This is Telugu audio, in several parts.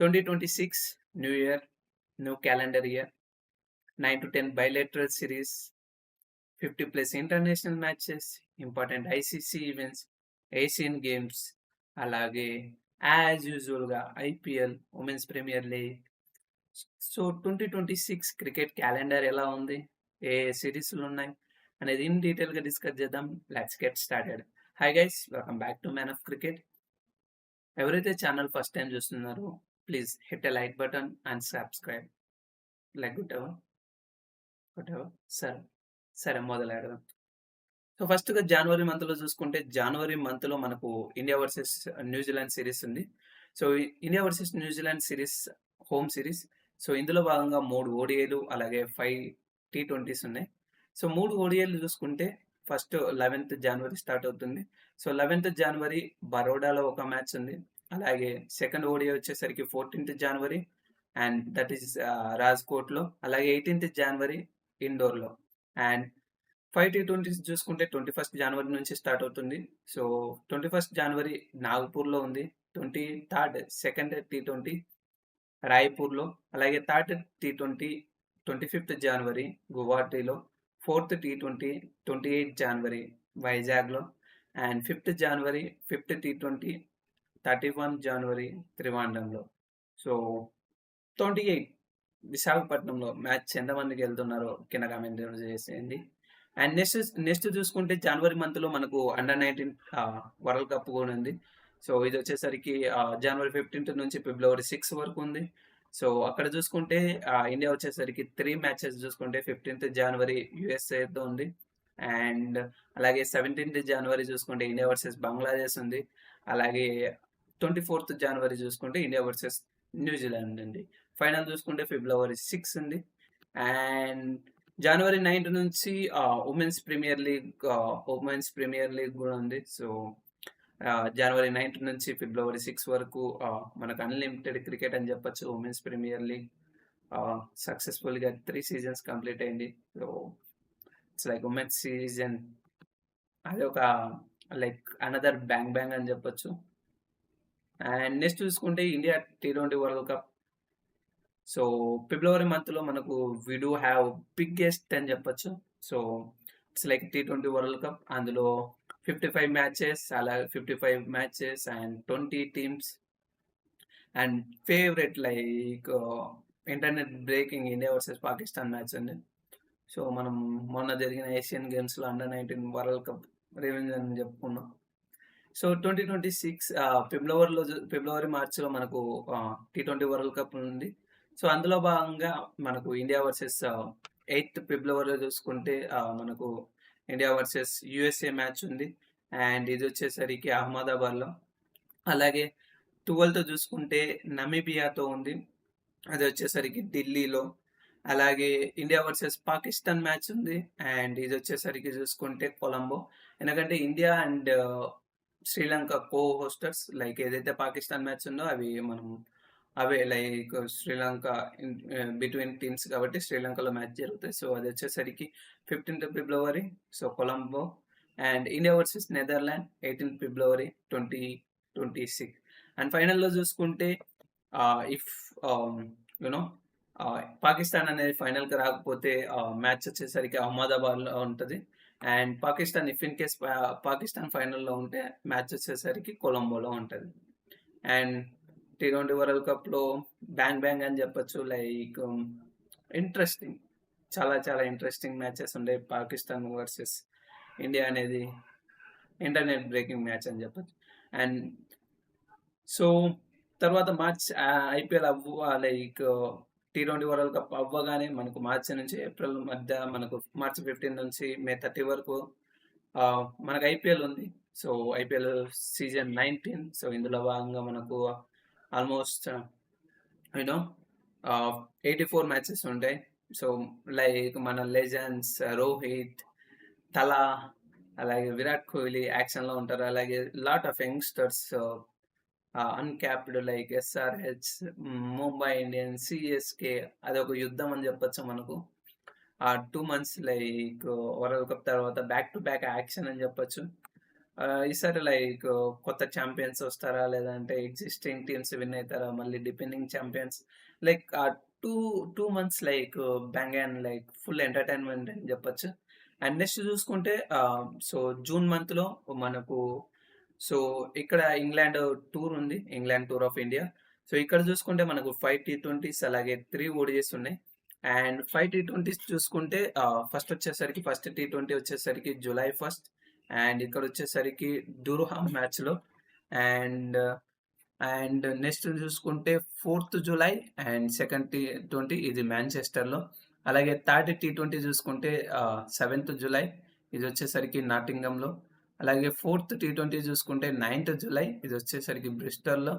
2026 New Year, new calendar year, 9 to 10 bilateral series, 50 plus international matches, important ICC events Asian Games అలాగే యాజ్ యూజువల్గా IPL Women's Premier League so twenty twenty six cricket calendar ఎలా ఉంది? ఏ సిరీస్లు ఉన్నాయి? అనేది ఇన్ డీటెయిల్గా డిస్కస్ చేద్దాం. Let's get started hi guys welcome back to Man of Cricket ఎవరైతే ఛానల్ ఫస్ట్ టైం చూస్తున్నారో please hit a like button and subscribe. Like whatever. Whatever. సరే. సరే మొదలెడదాం. సో ఫస్ట్గా జనవరి మంత్లో చూసుకుంటే జనవరి మంత్లో మనకు India versus New Zealand series ఉంది. So India versus New Zealand series home series so ఇందులో భాగంగా మూడు ఓడిఐలు అలాగే ఫైవ్ టీ ట్వంటీస్ ఉన్నాయి. సో మూడు ఓడిఐలు చూసుకుంటే ఫస్ట్ లెవెన్త్ జనవరి స్టార్ట్ అవుతుంది. సో లెవెన్త్ జనవరి బరోడాలో ఒక మ్యాచ్ ఉంది. అలాగే సెకండ్ ఓడిఐ వచ్చేసరికి fourteenth January and that is రాజ్కోట్లో అలాగే ఎయిటీన్త్ జనవరి ఇండోర్లో అండ్ ఫైవ్ టీ ట్వంటీ చూసుకుంటే ట్వంటీ ఫస్ట్ జనవరి నుంచి స్టార్ట్ అవుతుంది. సో ట్వంటీ ఫస్ట్ జనవరి నాగపూర్లో ఉంది. Twenty third second T twenty రాయ్పూర్లో అలాగే third T twenty twenty fifth January గువాహటిలో fourth T twenty twenty eighth January వైజాగ్లో and fifth January fifth T twenty thirty one January త్రివాండంలో. So twenty eight విశాఖపట్నంలో మ్యాచ్ ఎంతమందికి వెళ్తున్నారో కింద కామెంట్ చేసేయండి అండ్ నెక్స్ట్ నెక్స్ట్ చూసుకుంటే జనవరి మంత్లో మనకు అండర్ నైన్టీన్ వరల్డ్ కప్ కూడా ఉంది. సో ఇది వచ్చేసరికి జనవరి ఫిఫ్టీన్త్ నుంచి ఫిబ్రవరి సిక్స్ వరకు ఉంది. సో అక్కడ చూసుకుంటే ఇండియా వచ్చేసరికి త్రీ మ్యాచెస్ చూసుకుంటే ఫిఫ్టీన్త్ జనవరి యుఎస్ఏతో ఉంది. అండ్ అలాగే సెవెంటీన్త్ జనవరి చూసుకుంటే ఇండియా వర్సెస్ బంగ్లాదేశ్ ఉంది. అలాగే ట్వంటీ ఫోర్త్ జనవరి చూసుకుంటే ఇండియా వర్సెస్ న్యూజిలాండ్ అండి. ఫైనల్ చూసుకుంటే ఫిబ్రవరి సిక్స్ అండి. అండ్ జనవరి నైన్త్ నుంచి Women's Premier League Women's Premier League కూడా ఉంది సో జనవరి నైన్త్ నుంచి ఫిబ్రవరి సిక్స్ వరకు మనకు అన్లిమిటెడ్ క్రికెట్ అని చెప్పొచ్చు. ఉమెన్స్ ప్రీమియర్ లీగ్ సక్సెస్ఫుల్గా త్రీ సీజన్స్ కంప్లీట్ అయింది. So it's like Women's season అది ఒక లైక్ అనదర్ బ్యాంగ్ బ్యాంగ్ అని చెప్పొచ్చు. అండ్ నెక్స్ట్ చూసుకుంటే India T twenty World Cup so February మంత్లో మనకు వి డూ హ్యావ్ బిగ్గెస్ట్ అని చెప్పొచ్చు. So it's like T twenty World Cup అందులో ఫిఫ్టీ ఫైవ్ మ్యాచెస్ అలా fifty five matches and twenty teams and favourite like internet breaking India versus Pakistan match అండి. సో మనం మొన్న జరిగిన ఏషియన్ గేమ్స్లో under nineteen World Cup revenge అని చెప్పుకున్నాం. సో ట్వంటీ ట్వంటీ సిక్స్ ఫిబ్రవరిలో ఫిబ్రవరి మార్చిలో మనకు టీ ట్వంటీ వరల్డ్ కప్ ఉంది. సో అందులో భాగంగా మనకు ఇండియా వర్సెస్ ఎయిత్ ఫిబ్రవరిలో చూసుకుంటే మనకు ఇండియా వర్సెస్ యుఎస్ఏ మ్యాచ్ ఉంది. అండ్ ఇది వచ్చేసరికి అహ్మదాబాద్లో. అలాగే ట్వెల్త్ చూసుకుంటే నమీబియాతో ఉంది. అది వచ్చేసరికి ఢిల్లీలో. అలాగే ఇండియా వర్సెస్ పాకిస్తాన్ మ్యాచ్ ఉంది. అండ్ ఇది వచ్చేసరికి చూసుకుంటే కొలంబో. ఎందుకంటే India and Sri Lanka co hosters like ఏదైతే పాకిస్తాన్ మ్యాచ్ ఉందో అవి మనం అవే లైక్ శ్రీలంక బిట్వీన్ టీమ్స్ కాబట్టి శ్రీలంకలో మ్యాచ్ జరుగుతాయి. సో అది వచ్చేసరికి fifteenth February so Colombo and India versus Netherland eighteenth February twenty twenty six and ఫైనల్లో చూసుకుంటే ఇఫ్ యునో um, పాకిస్తాన్ అనేది ఫైనల్కి రాకపోతే మ్యాచ్ వచ్చేసరికి అహ్మదాబాద్లో ఉంటుంది. And Pakistan if in case Pakistan ఫైనల్లో ఉంటే మ్యాచ్ వచ్చేసరికి కొలంబోలో ఉంటుంది. అండ్ టీ ట్వంటీ వరల్డ్ కప్లో బ్యాంగ్ బ్యాంగ్ అని చెప్పొచ్చు లైక్ ఇంట్రెస్టింగ్ చాలా చాలా ఇంట్రెస్టింగ్ మ్యాచెస్ ఉండే పాకిస్తాన్ వర్సెస్ ఇండియా అనేది ఇంటర్నెట్ బ్రేకింగ్ మ్యాచ్ అని చెప్పచ్చు. అండ్ సో తర్వాత మార్చ్ ఐపీఎల్ అవ్వ like T twenty World Cup అవ్వగానే మనకు మార్చి నుంచి ఏప్రిల్ మధ్య మనకు మార్చి ఫిఫ్టీన్ నుంచి మే థర్టీ వరకు మనకు ఐపీఎల్ ఉంది. So IPL season nineteen. So ఇందులో భాగంగా మనకు almost you know eighty four matches ఉంటాయి. సో లైక్ మన లెజెండ్స్ రోహిత్ తలా అలాగే విరాట్ కోహ్లీ యాక్షన్లో ఉంటారు. అలాగే lot of youngsters uncapped like SRH Mumbai Indians CSK అది ఒక యుద్ధం అని చెప్పొచ్చు మనకు. ఆ two months like World Cup తర్వాత బ్యాక్ టు బ్యాక్ యాక్షన్ అని చెప్పొచ్చు. ఈసారి లైక్ కొత్త ఛాంపియన్స్ వస్తారా? లేదంటే ఎగ్జిస్టింగ్ టీమ్స్ విన్ అవుతారా మళ్ళీ డిపెండింగ్ ఛాంపియన్స్ లైక్ ఆ two two months like bang and like full entertainment అని చెప్పొచ్చు. అండ్ నెక్స్ట్ చూసుకుంటే సో జూన్ మంత్‌లో మనకు సో ఇక్కడ ఇంగ్లాండ్ టూర్ ఉంది. England tour of India. So ఇక్కడ చూసుకుంటే మనకు 5 టీ20స్ అలాగే త్రీ ఓడిఎస్ ఉన్నాయి. అండ్ 5 టీ20స్ చూసుకుంటే ఫస్ట్ వచ్చేసరికి ఫస్ట్ టీ20 వచ్చేసరికి జూలై ఫస్ట్ అండ్ ఇక్కడ వచ్చేసరికి డుర్హామ్ మ్యాచ్‌లో అండ్, అండ్ నెక్స్ట్ చూసుకుంటే ఫోర్త్ జూలై అండ్ సెకండ్ టీ20 ఇది మ్యాంచెస్టర్లో అలాగే థర్డ్ టీ20 చూసుకుంటే సెవెంత్ జూలై ఇది వచ్చేసరికి నాటింగంలో అలాగే ఫోర్త్ టీ20 చూసుకుంటే నైన్త్ జులై ఇది వచ్చేసరికి బ్రిస్టల్‌లో.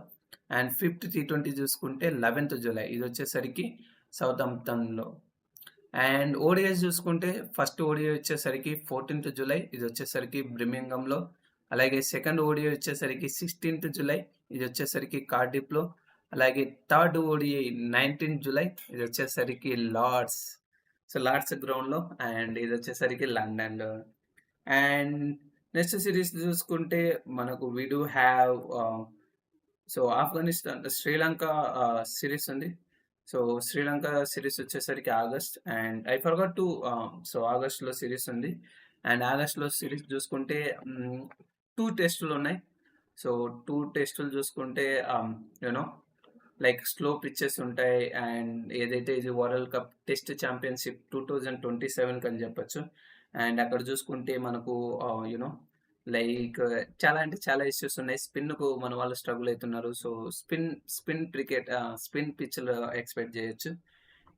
అండ్ ఫిఫ్త్ టీ20 చూసుకుంటే 11థ్ జులై ఇది వచ్చేసరికి సౌతాంప్టన్‌లో. అండ్ ఓడిఎస్ చూసుకుంటే ఫస్ట్ ఓడీఐ వచ్చేసరికి 14థ్ జులై ఇది వచ్చేసరికి బ్రిమింగంలో అలాగే సెకండ్ ఓడీఐ వచ్చేసరికి 16థ్ జులై ఇది వచ్చేసరికి కార్డిప్లో అలాగే థర్డ్ ఓడీఐ 19థ్ జులై ఇది వచ్చేసరికి లార్డ్స్. సో లార్డ్స్ గ్రౌండ్‌లో అండ్ ఇది వచ్చేసరికి లండన్‌లో. అండ్ నెక్స్ట్ సిరీస్ చూసుకుంటే మనకు we do have so Afghanistan Sri Lanka uh, series ఉంది. సో శ్రీలంక సిరీస్ వచ్చేసరికి August and I forgot to so ఆగస్ట్‌లో సిరీస్ ఉంది. అండ్ ఆగస్ట్‌లో సిరీస్ చూసుకుంటే mm, టూ టెస్టులు ఉన్నాయి. సో టూ టెస్టులు చూసుకుంటే you know you know like slow pitches ఉంటాయి. అండ్ ఏదైతే ఇది వరల్డ్ కప్ టెస్ట్ ఛాంపియన్‌షిప్ 2027 అని చెప్పొచ్చు. అండ్ అక్కడ చూసుకుంటే మనకు యూనో లైక్ చాలా అంటే చాలా ఇష్యూస్ ఉన్నాయి. స్పిన్‌కు మన వాళ్ళు స్ట్రగుల్ అవుతున్నారు so spin, spin cricket spin పిచ్‌లు ఎక్స్‌పెక్ట్ చేయొచ్చు.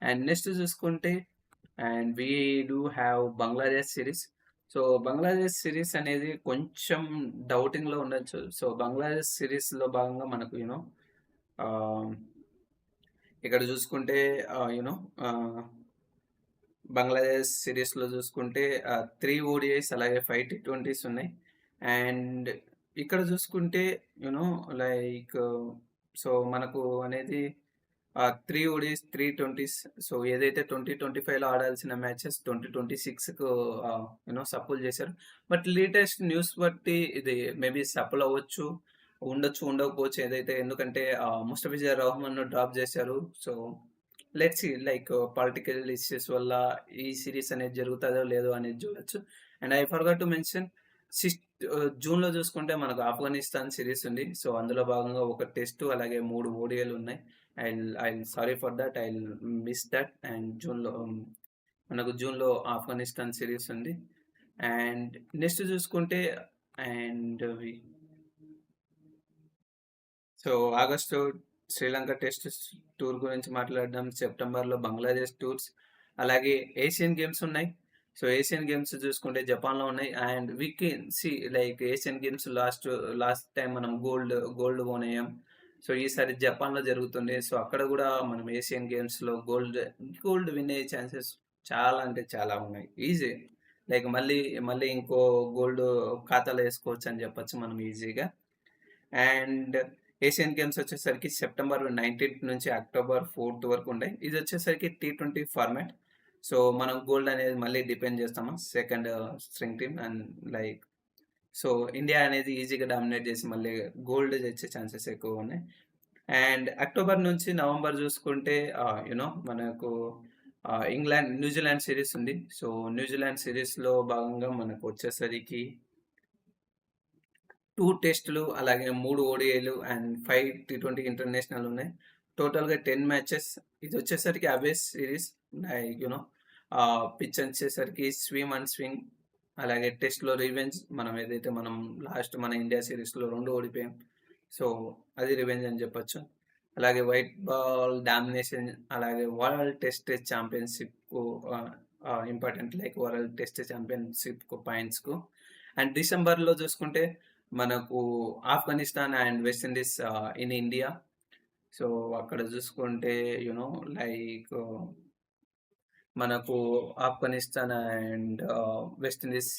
అండ్ నెక్స్ట్ చూసుకుంటే and we do have Bangladesh series so Bangladesh series అనేది కొంచెం డౌటింగ్‌లో ఉండొచ్చు. సో బంగ్లాదేశ్ సిరీస్లో భాగంగా మనకు యూనో ఇక్కడ చూసుకుంటే యూనో బంగ్లాదేశ్ సిరీస్లో చూసుకుంటే త్రీ ఓడిఐస్ అలాగే ఫైవ్ టీ ట్వంటీస్ ఉన్నాయి. అండ్ ఇక్కడ చూసుకుంటే యూ నో లైక్ సో మనకు అనేది త్రీ 3 ఓడీఐస్, 3 ట్వెంటీస్ సో ఏదైతే 2025లో ఆడాల్సిన మ్యాచెస్ 2026కు ఆహ్, యూ నో సపోల్ చేశారు. బట్ లేటెస్ట్ న్యూస్ బట్టి ఇది మేబీ సపోల్ అవ్వచ్చు. ఉండొచ్చు, ఉండకపోవచ్చు. ఏదైతే ఎందుకంటే ముస్తఫిజర్ ముస్తఫిజుర్ రహమాన్‌ను డ్రాప్ చేశారు. So let's like political issues వల్ల ఈ సిరీస్ అనేది జరుగుతుందో లేదో అనేది చూడొచ్చు. And I forgot to mention sixth జూన్‌లో చూసుకుంటే మనకు ఆఫ్ఘనిస్తాన్ సిరీస్ ఉంది. సో అందులో భాగంగా ఒక టెస్టు అలాగే 3 ఓడీఐలు ఉన్నాయి. I'll I sorry for that I'll miss that and జూన్‌లో మనకు జూన్‌లో ఆఫ్ఘనిస్తాన్ సిరీస్ ఉంది. అండ్ నెక్స్ట్ చూసుకుంటే and we so August Sri Lanka test tour గురించి మాట్లాడడం సెప్టెంబర్‌లో బంగ్లాదేశ్ టూర్స్ అలాగే ఏషియన్ గేమ్స్ ఉన్నాయి. సో ఏషియన్ గేమ్స్ చూసుకుంటే జపాన్‌లో ఉన్నాయి. And we can see like Asian Games last last time మనం గోల్డ్ గోల్డ్ ఓన్ సో ఈసారి జపాన్‌లో జరుగుతుంది. సో అక్కడ కూడా మనం ఏషియన్ గేమ్స్‌లో గోల్డ్ గోల్డ్ విన్ అయ్యే ఛాన్సెస్ చాలా అంటే చాలా ఉన్నాయి. ఈజీ లైక్ మళ్ళీ మళ్ళీ ఇంకో గోల్డ్ ఖాతాలో వేసుకోవచ్చు అని చెప్పొచ్చు మనం ఈజీగా. అండ్ ఏషియన్ గేమ్స్ వచ్చేసరికి సెప్టెంబర్ 19థ్ నుంచి అక్టోబర్ ఫోర్త్ వరకు ఉన్నాయి ఇది వచ్చేసరికి టీ20 ఫార్మాట్. సో మనం గోల్డ్ అనేది మళ్ళీ డిపెండ్ చేస్తాము. Second string team and like so India అనేది ఈజీగా డామినేట్ చేసి మళ్ళీ గోల్డ్ తెచ్చే ఛాన్సెస్ ఎక్కువగా ఉన్నాయి. అండ్ అక్టోబర్ నుంచి నవంబర్ చూసుకుంటే uh, ఆహ్, నో మనకు ఇంగ్లాండ్ న్యూజిలాండ్ సిరీస్ ఉంది. సో న్యూజిలాండ్ సిరీస్లో భాగంగా మనకు వచ్చేసరికి టూ టెస్టులు అలాగే మూడు ఓడిఐలు అండ్ 5 టీ20 ఇంటర్నేషనల్ ఉన్నాయి. టోటల్‌గా 10 మ్యాచెస్. ఇది వచ్చేసరికి away series like you pitch వచ్చేసరికి స్విమ్ అండ్ స్వింగ్ అలాగే టెస్ట్‌లో రివెంజ్ మనం ఏదైతే మనం లాస్ట్ మన ఇండియా సిరీస్లో రెండు ఓడిపోయాం. సో అది రివెంజ్ అని చెప్పొచ్చు. అలాగే వైట్ బాల్ డామినేషన్ అలాగే వరల్డ్ టెస్ట్ ఛాంపియన్‌షిప్‌కు ఇంపార్టెంట్ లైక్ వరల్డ్ టెస్ట్ ఛాంపియన్‌షిప్‌కు పాయింట్స్‌కు. అండ్ డిసెంబర్‌లో చూసుకుంటే మనకు Afghanistan and West Indies in India. So అక్కడ చూసుకుంటే యునో నో లైక్ మనకు Afghanistan and West Indies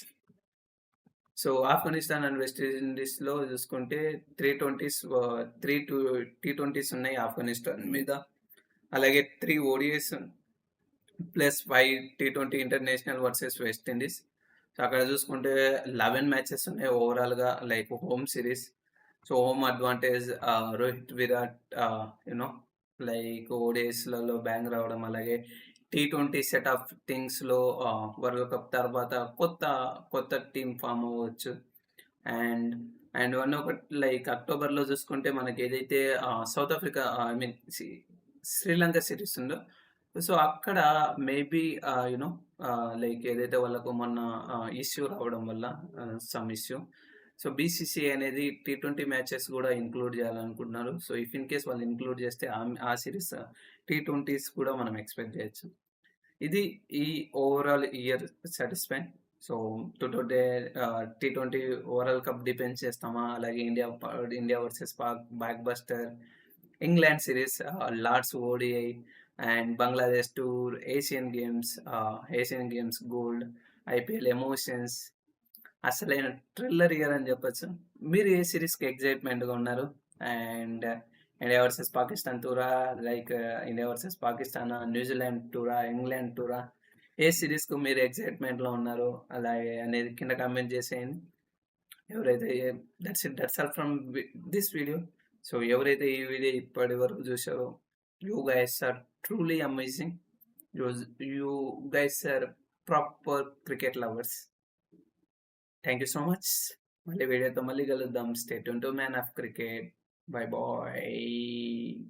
so Afghanistan and west ఇండీస్‌లో చూసుకుంటే three twenties three two T twenties ఉన్నాయి ఆఫ్ఘనిస్తాన్ మీద. అలాగే three ODIs plus 5 T20 international versus west Indies. So, అక్కడ చూసుకుంటే 11 మ్యాచెస్ ఉన్నాయి ఓవరాల్‌గా like home series. So, home advantage Rohit, Virat ah, no like ఓడీఐస్‌లలో bang రావడం అలాగే టీ20 సెట్ ఆఫ్ థింగ్స్‌లో వరల్డ్ కప్ తర్వాత కొత్త కొత్త టీమ్ ఫామ్ అవ్వచ్చు. అండ్ అండ్ వన్ ఒకటి లైక్ అక్టోబర్‌లో చూసుకుంటే మనకి ఏదైతే South Africa I mean see Sri Lanka series ఉందో సో, అక్కడ మేబీ ఆహ్, నో లైక్ ఏదైతే వాళ్ళకు మొన్న ఇష్యూ రావడం వల్ల సమ్ ఇష్యూ. సో, బీసీసీ అనేది టీ20 మ్యాచెస్ కూడా ఇంక్లూడ్ చేయాలనుకుంటున్నారు. సో, ఇఫ్ ఇన్ కేస్ వాళ్ళు ఇంక్లూడ్ చేస్తే ఆ సిరీస్ టీ20స్ కూడా మనం ఎక్స్‌పెక్ట్ చేయొచ్చు. ఇది ఈ overall year satisfy. So, today T twenty overall cup depend చేస్తామా? అలాగే India India versus Pak blockbuster, England series Lord's ODI and Bangladesh tour, Asian Games Asian Games gold, IPL emotions అసలైన థ్రిల్లర్ ఇయర్ అని చెప్పొచ్చు. మీరు ఏ సిరీస్‌కి ఎగ్జైట్మెంట్గా ఉన్నారు? అండ్ ఇండియా వర్సెస్ పాకిస్తాన్ టూరా? లైక్ ఇండియా వర్సెస్ పాకిస్తానా? న్యూజిలాండ్ టూరా? ఇంగ్లాండ్ టూరా? ఏ సిరీస్‌కు మీరు ఎగ్జైట్మెంట్లో ఉన్నారు? అలాగే అనేది కింద కామెంట్ చేసేయండి. ఎవరైతే that's it that's all from this video. So, ఎవరైతే ఈ వీడియో ఇప్పటి వరకు చూసారో You guys are truly amazing. Use you guys are proper cricket lovers. Thank you so much. మళ్ళీ వీడియోతో మళ్ళీ కలుద్దాం. Stay tune to man of cricket. Bye bye.